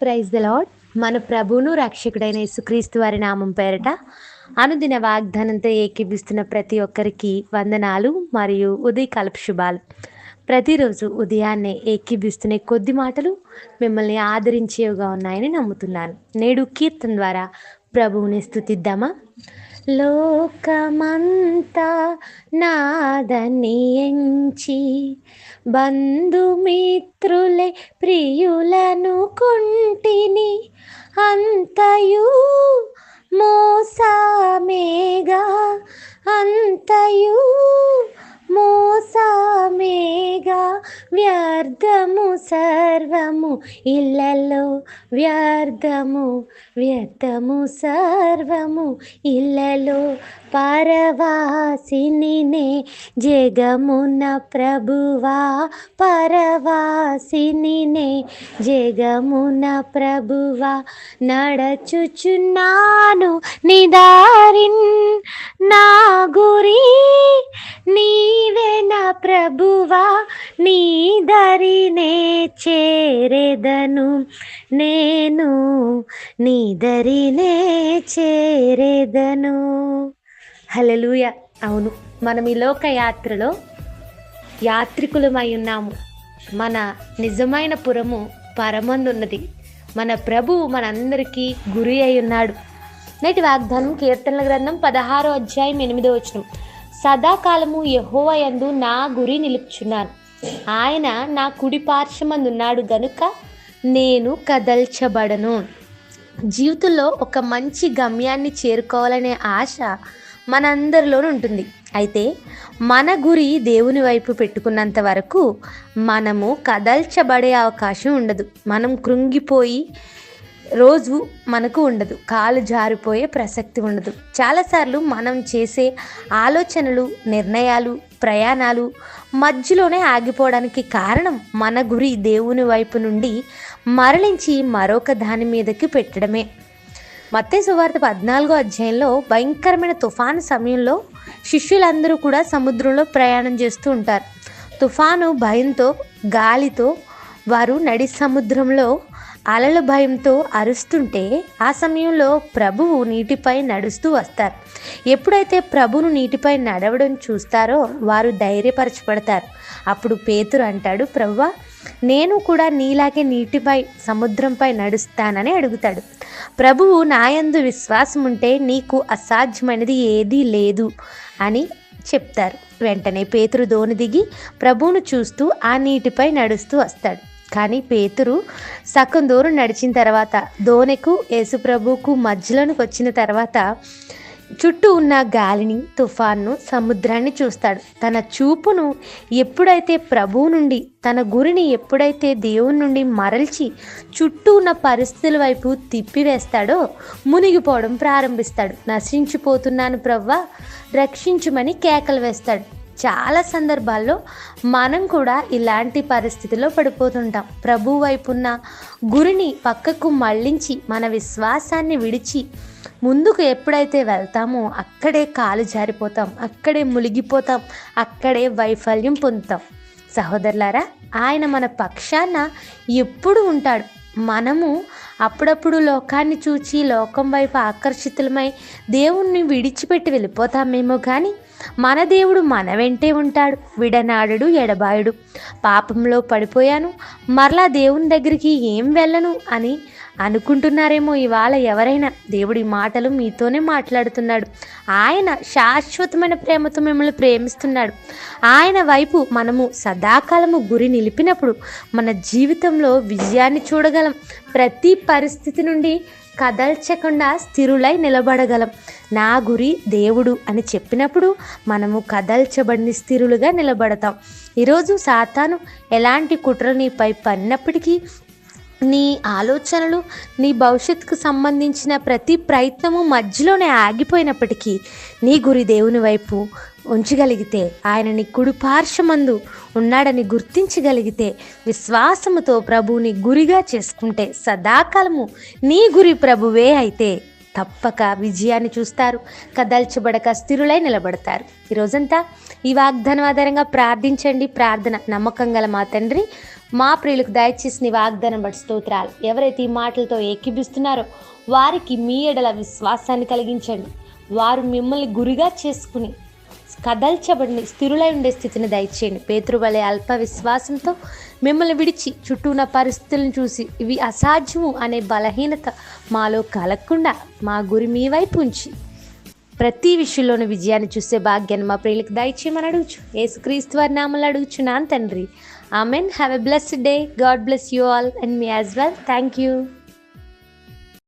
Praise the lord మన ప్రభువును రక్షకుడైన యేసుక్రీస్తు వారి నామం పేరట అనుదిన వాగ్దానంతో ఏకీభిస్తున్న ప్రతి ఒక్కరికి వందనాలు మరియు ఉదయకాలపు శుభాలు. ప్రతిరోజు ఉదయాన్నే ఏకీభిస్తున్న కొద్ది మాటలు మిమ్మల్ని ఆదరించేవిగా ఉన్నాయని నమ్ముతున్నాను. నేడు కీర్తన ద్వారా ప్రభువుని స్థుతిద్దామా లోకమంతా నాదని ఎంచి బంధుమిత్రులే ప్రియులను కుంటిని అంతయు మోసామేగా అంతయు మోసమేగా వ్యర్థము సర్వము ఇళ్ళల్లో. వ్యర్థము వ్యర్థము సర్వము ఇళ్ళలో పరవాసినినే జగమున ప్రభువా పరవాసినినే జగమున ప్రభువా నడచుచున్నాను నిదారిన్ నా గురి నీవే నా ప్రభువా నీ దరినే చేరెదను నేను నీ దరినే చేరెదను. హలలుయ అవును మనం ఈ లోక యాత్రలో యాత్రికులమై ఉన్నాము మన నిజమైన పురము పరమందున్నది మన ప్రభువు మనందరికీ గురి అయి ఉన్నాడు నేటి వాగ్దానం కీర్తనల గ్రంథం పదహారో అధ్యాయం ఎనిమిదో వచనం. సదాకాలము యహోవయందు నా గురి నిలుపుచున్నాను. ఆయన నా కుడి పార్శ్వమందున్నాడు గనుక నేను కదల్చబడను. జీవితంలో ఒక మంచి గమ్యాన్ని చేరుకోవాలనే ఆశ మనందరిలోనూ ఉంటుంది. అయితే మన గురి దేవుని వైపు పెట్టుకున్నంత వరకు మనము కదల్చబడే అవకాశం ఉండదు. మనం కృంగిపోయి రోజు మనకు ఉండదు. కాలు జారిపోయే ప్రసక్తి ఉండదు. చాలాసార్లు మనం చేసే ఆలోచనలు నిర్ణయాలు ప్రయాణాలు మధ్యలోనే ఆగిపోవడానికి కారణం మన గురి దేవుని వైపు నుండి మరలించి మరొక దాని మీదకి పెట్టడమే. మత్తే సువార్త పద్నాలుగో అధ్యాయంలో భయంకరమైన తుఫాను సమయంలో శిష్యులందరూ కూడా సముద్రంలో ప్రయాణం చేస్తూ ఉంటారు. తుఫాను భయంతో గాలితో వారు నడి సముద్రంలో అలల భయంతో అరుస్తుంటే ఆ సమయంలో ప్రభువు నీటిపై నడుస్తూ వస్తారు. ఎప్పుడైతే ప్రభును నీటిపై నడవడం చూస్తారో వారు ధైర్యపరచబడతారు. అప్పుడు పేతురు అంటాడు ప్రభువా నేను కూడా నీలాగే నీటిపై సముద్రంపై నడుస్తానని అడుగుతాడు. ప్రభువు నాయందు విశ్వాసం ఉంటే నీకు అసాధ్యమైనది ఏదీ లేదు అని చెప్తారు. వెంటనే పేతురు దోని దిగి ప్రభువును చూస్తూ ఆ నీటిపై నడుస్తూ వస్తాడు. కానీ పేతురు సగం దూరం నడిచిన తర్వాత దోనెకు యేసుప్రభుకు మధ్యలోనికి వచ్చిన తర్వాత చుట్టూ ఉన్న గాలిని తుఫాన్ను సముద్రాన్ని చూస్తాడు. తన చూపును ఎప్పుడైతే ప్రభువు నుండి తన గురిని ఎప్పుడైతే దేవుని నుండి మరల్చి చుట్టూ ఉన్న పరిస్థితుల వైపు తిప్పివేస్తాడో మునిగిపోవడం ప్రారంభిస్తాడు. నశించిపోతున్నాను ప్రవ్వా రక్షించుమని కేకలు వేస్తాడు. చాలా సందర్భాల్లో మనం కూడా ఇలాంటి పరిస్థితిలో పడిపోతుంటాం. ప్రభు వైపున్న గురిని పక్కకు మళ్ళించి మన విశ్వాసాన్ని విడిచి ముందుకు ఎప్పుడైతే వెళ్తామో అక్కడే కాలు జారిపోతాం అక్కడే మునిగిపోతాం అక్కడే వైఫల్యం పొందుతాం. సహోదరులారా ఆయన మన పక్షాన ఎప్పుడు ఉంటాడు. మనము అప్పుడప్పుడు లోకాన్ని చూచి లోకం వైపు ఆకర్షితులమై దేవుణ్ణి విడిచిపెట్టి వెళ్ళిపోతామేమో కానీ మన దేవుడు మన వెంటే ఉంటాడు. విడనాడడు ఎడబాయుడు. పాపంలో పడిపోయాను మరలా దేవుని దగ్గరికి ఏం వెళ్ళను అని అనుకుంటున్నారేమో ఇవాళ ఎవరైనా. దేవుడి మాటలు మీతోనే మాట్లాడుతున్నాడు. ఆయన శాశ్వతమైన ప్రేమతో మిమ్మల్ని ప్రేమిస్తున్నాడు. ఆయన వైపు మనము సదాకాలము గురి నిలిపినప్పుడు మన జీవితంలో విజయాన్ని చూడగలం. ప్రతి పరిస్థితి నుండి కదల్చకుండా స్థిరులై నిలబడగలం. నా గురి దేవుడు అని చెప్పినప్పుడు మనము కదల్చబడిన స్థిరులుగా నిలబడతాం. ఈరోజు సాతాను ఎలాంటి కుట్రలు నీపై పడినప్పటికీ నీ ఆలోచనలు నీ భవిష్యత్తుకు సంబంధించిన ప్రతి ప్రయత్నము మధ్యలోనే ఆగిపోయినప్పటికీ నీ గురి దేవుని వైపు ఉంచగలిగితే ఆయన నీ కుడిపార్శ్వమందు ఉన్నాడని గుర్తించగలిగితే విశ్వాసముతో ప్రభువుని గురిగా చేసుకుంటే సదాకాలము నీ గురి ప్రభువే అయితే తప్పక విజయాన్ని చూస్తారు కదల్చబడక స్థిరులై నిలబడతారు. ఈరోజంతా ఈ వాగ్దానం ఆధారంగా ప్రార్థించండి ప్రార్థన నమ్మకం గల మా తండ్రి మా ప్రియులకు దయచేసి వాగ్దానం బట్టి స్తోత్రాలు. ఎవరైతే ఈ మాటలతో ఏకీభిస్తున్నారో వారికి మీ ఎడల విశ్వాసాన్ని కలిగించండి. వారు మిమ్మల్ని గురిగా చేసుకుని కదల్చబడిని స్థిరులై ఉండే స్థితిని దయచేయండి. పేతృవలే అల్ప విశ్వాసంతో మిమ్మల్ని విడిచి చుట్టూ ఉన్న పరిస్థితులను చూసి ఇవి అసాధ్యము అనే బలహీనత మాలో కలగకుండా మా గురి మీ వైపు ఉంచి ప్రతి విషయంలోని విజయాన్ని చూసే భాగ్యాన్ని మా ప్రియులకు దయచేయమని అడుగుచు. యేసుక్రీస్తు వారి నామలు అడుగుచున్నాను తండ్రి. Amen. Have a blessed day. God bless you all and me as well. Thank you.